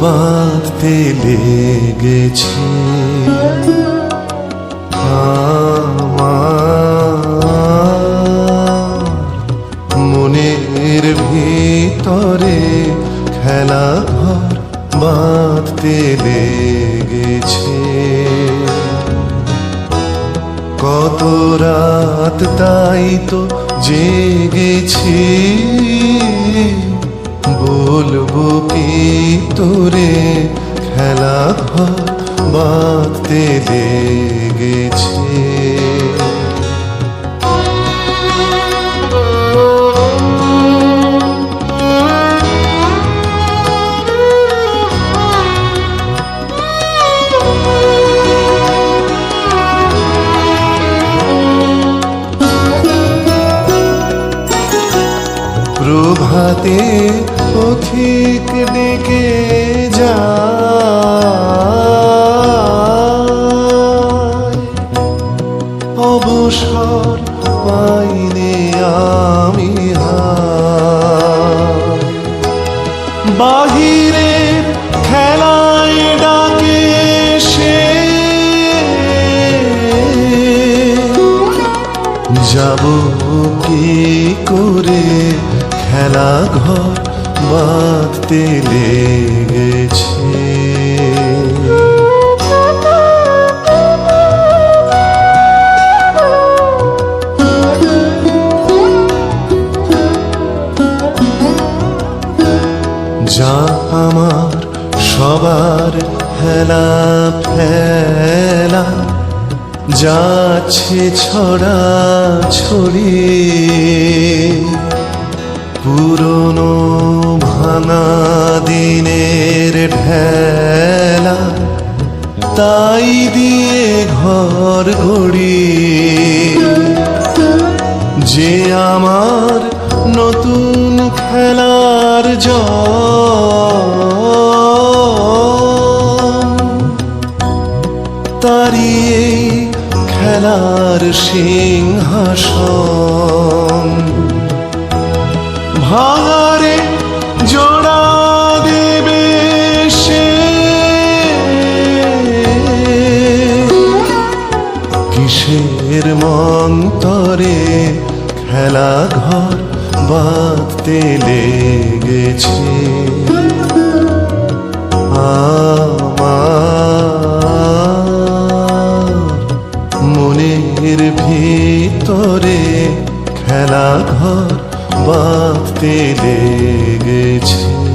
বাঁধতে লেগেছে। মনের ভিতরে খেলা ঘর বাঁধতে লেগেছে। কত রাত তাই তো জেগেছি। বলব কি তোরে? খেলা ঘর বাঁধতে লেগেছে। পথিক ডেকে যায়। অবসর পাইনে আমি বাহিরে খেলায় ডাকে সে। যাব কি করে? খেলা ঘর বাঁধতে লেগেছে। যা আমার সবার হেলা ফেলা যাচ্ছে ছড়া ছড়ি পুরনো ভাঙা দিনের ঢেলা, তাই দিয়ে ঘর গড়ি যে আমার নতুন খেলার তারিয়ে খেলার সিংহাসন। ভাঙারে জোড়া দেবে সে। কিসের মন্তরে খেলা ঘর বাঁধতে লেগেছে? মনের ভিতরে খেলা ঘর বাঁধতে লেগেছে।